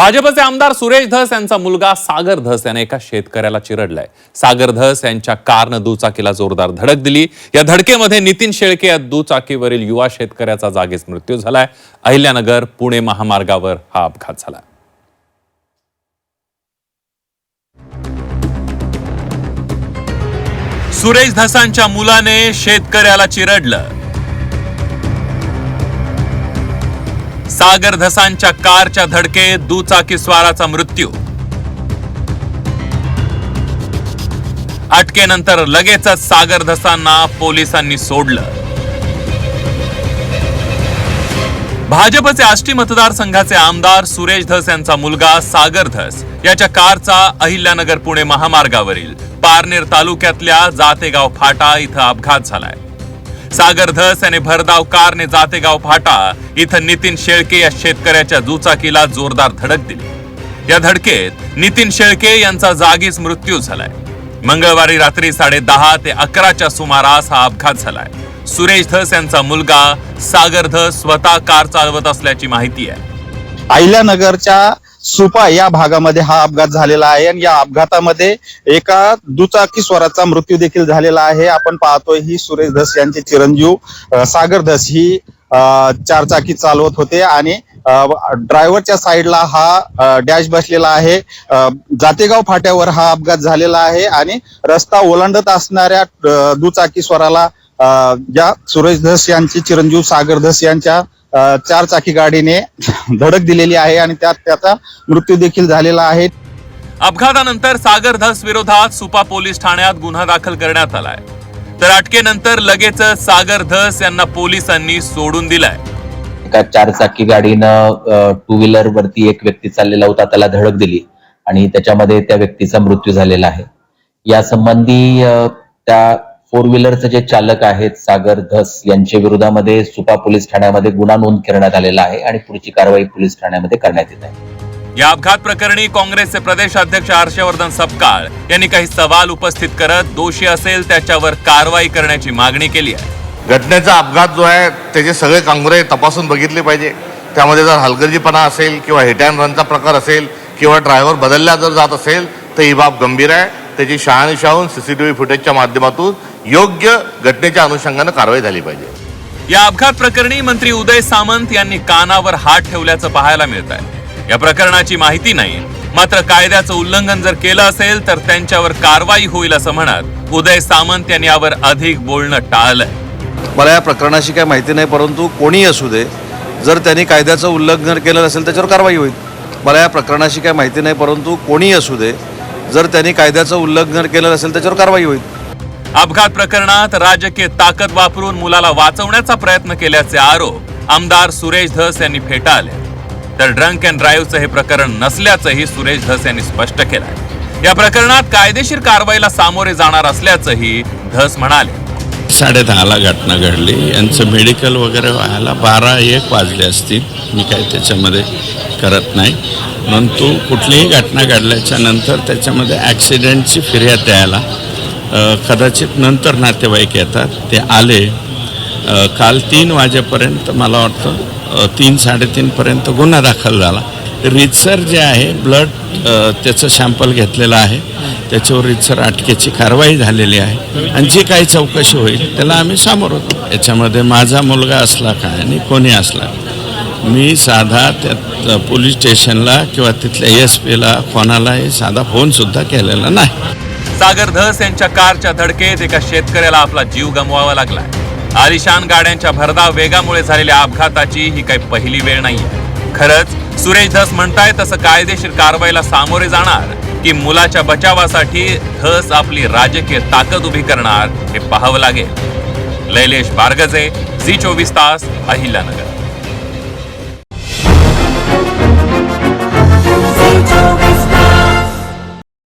भाजपचे आमदार सुरेश धस यांचा मुलगा सागर धस याने एका शेतकऱ्याला चिरडलाय. सागर धस यांच्या कारनं दुचाकीला जोरदार धडक दिली. या धडकेमध्ये नितीन शेळके या दुचाकीवरील युवा शेतकऱ्याचा जागीच मृत्यू झालाय. अहिल्यानगर पुणे महामार्गावर हा अपघात झाला. सुरेश धसांच्या मुलाने शेतकऱ्याला चिरडलं. सागर धसांच्या कारच्या धडकेत दुचाकी स्वाराचा मृत्यू. अटकेनंतर लगेचच सागर धसांना पोलिसांनी सोडलं. भाजपचे आष्टी मतदारसंघाचे आमदार सुरेश धस यांचा मुलगा सागर धस याच्या कारचा अहिल्यानगर पुणे महामार्गावरील पारनेर तालुक्यातल्या जातेगाव फाटा इथं अपघात झालाय. सागर धस आणि भरधाव कारने जातेगाव फाटा. इथं नितीन शेळके या शेतकऱ्याच्या दुचाकीला जोरदार धडक दिली. या धडकेत नितीन शेळके यांचा जागीच मृत्यू झालाय. मंगळवारी रात्री साडे दहा ते अकराच्या सुमारास हा अपघात झालाय. सुरेश धस यांचा मुलगा सागर धस स्वतः कार चालवत असल्याची माहिती आहे. अहिल्यानगरच्या सुपा या भागामध्ये हा अपघात झालेला आहे आणि या अपघातामध्ये एका दुचाकी स्वराचा मृत्यू देखील झालेला आहे. आपण पाहतोय ही सुरेश धस यांचे चिरंजीव सागर धस ही अ, चारचाकी चालवत होते आणि ड्रायव्हरच्या साईडला हा डॅश बसलेला आहे. जातेगाव फाट्यावर हा अपघात झालेला आहे आणि रस्ता ओलांडत असणाऱ्या दुचाकी स्वराला या सुरेश धस यांचे चिरंजीव सागर धस यांच्या चार चाकी गाडीने धडक दिलेली आहे आणि त्यात त्याचा मृत्यू देखील झालेला आहे. अपघातानंतर सागर धस विरोधात सुपा पोलीस ठाण्यात गुन्हा दाखल करण्यात आलाय. तर अटकेनंतर लगेचच सागर धस यांना पोलिसांनी सोडून दिलाय. एका चारचाकी गाडीनं टू व्हीलर वरती एक व्यक्ती चाललेला होता त्याला धडक दिली आणि त्याच्यामध्ये त्या व्यक्तीचा मृत्यू झालेला आहे. या संबंधी त्या फोर व्हीलरचे जे चालक आहेत सागर धस यांच्या विरोधामध्ये सुपा पोलीस ठाण्यामध्ये गुन्हा नोंद करण्यात आलेला आहे आणि पुढची कारवाई पोलीस ठाण्यामध्ये करण्यात येत आहे. या अपघात प्रकरणी काँग्रेसचे प्रदेश अध्यक्ष हर्षवर्धन सपकाळ यांनी काही सवाल उपस्थित करत दोषी असेल त्याच्यावर कारवाई करण्याची मागणी केली आहे. घटनेचा अपघात जो आहे त्याचे सगळे कांगोरे तपासून बघितले पाहिजे. त्यामध्ये जर हलगर्जीपणा असेल किंवा हिट अँड रनचा प्रकार असेल किंवा ड्रायव्हर बदलला जर जात असेल तर ही बाब गंभीर आहे. त्याची शहानिशा होऊन सीसीटीव्ही फुटेजच्या माध्यमातून योग्य घटनेच्या अनुषंगानं कारवाई झाली पाहिजे. या अपघात प्रकरणी मंत्री उदय सामंत यांनी कानावर हात ठेवल्याचं पाहायला मिळत आहे या प्रकरणाची माहिती नाही मात्र कायद्याचं उल्लंघन जर केलं असेल तर त्यांच्यावर कारवाई होईल असं म्हणत उदय सामंत यांनी यावर अधिक बोलणं टाळलंय. मला या प्रकरणाशी काही माहिती नाही परंतु कोणीही असू दे जर त्यांनी कायद्याचं उल्लंघन केलं असेल त्याच्यावर कारवाई होईल. मला या प्रकरणाशी काही माहिती नाही परंतु कोणीही असू दे जर त्यांनी कायद्याचं उल्लंघन केलं असेल त्याच्यावर कारवाई होईल. अपघात प्रकरणात राजकीय ताकद वापरून मुलाला वाचवण्याचा प्रयत्न केल्याचे आरोप आमदार सुरेश धस यांनी फेटाळले. तर ड्रंक अँड ड्राईव्हचं हे प्रकरण नसल्याचंही सुरेश धस यांनी स्पष्ट केलं या प्रकरणात कायदेशीर कारवाईला सामोरे जाणार असल्याचंही धस म्हणाले. साडेदहाला घटना घडली. यांचं मेडिकल वगैरे व्हायला बारा एक वाजले असतील. मी काही त्याच्यामध्ये करत नाही. परंतु कुठलीही घटना घडल्याच्या नंतर त्याच्यामध्ये ॲक्सिडेंटची फिर्याद द्यायला कदाचित नंतर नातेवाईक येतात. ते आले. काल तीन वाजेपर्यंत मला वाटतं तीन साडेतीनपर्यंत गुन्हा दाखल झाला. रितसर जे आहे ब्लड त्याचं सॅम्पल घेतलेलं आहे. त्याच्यावर रितसर अटकेची कारवाई झालेली आहे. आणि जी काही चौकशी होईल त्याला आम्ही सामोर होतो याच्यामध्ये माझा मुलगा असला काय आणि कोणी असला. मी साधा त्या पोलीस स्टेशनला किंवा तिथल्या एस पीला कोणालाही साधा फोनसुद्धा केलेला नाही. सागर धस यांच्या कारच्या धडकेत एका शेतकऱ्याला आपला जीव गमवावा लागला आलिशान गाड्यांच्या भरधाव वेगामुळे झालेल्या अपघाताची ही काही पहिली वेळ नाहीये. खरंच सुरेश धस म्हणताय तसं कायदेशीर कारवाईला सामोरे जाणार की मुलाच्या बचावासाठी धस आपली राजकीय ताकद उभी करणार हे पाहावं लागेल. लैलेश बारगजे झी चोवीस तास अहिल्यानगर.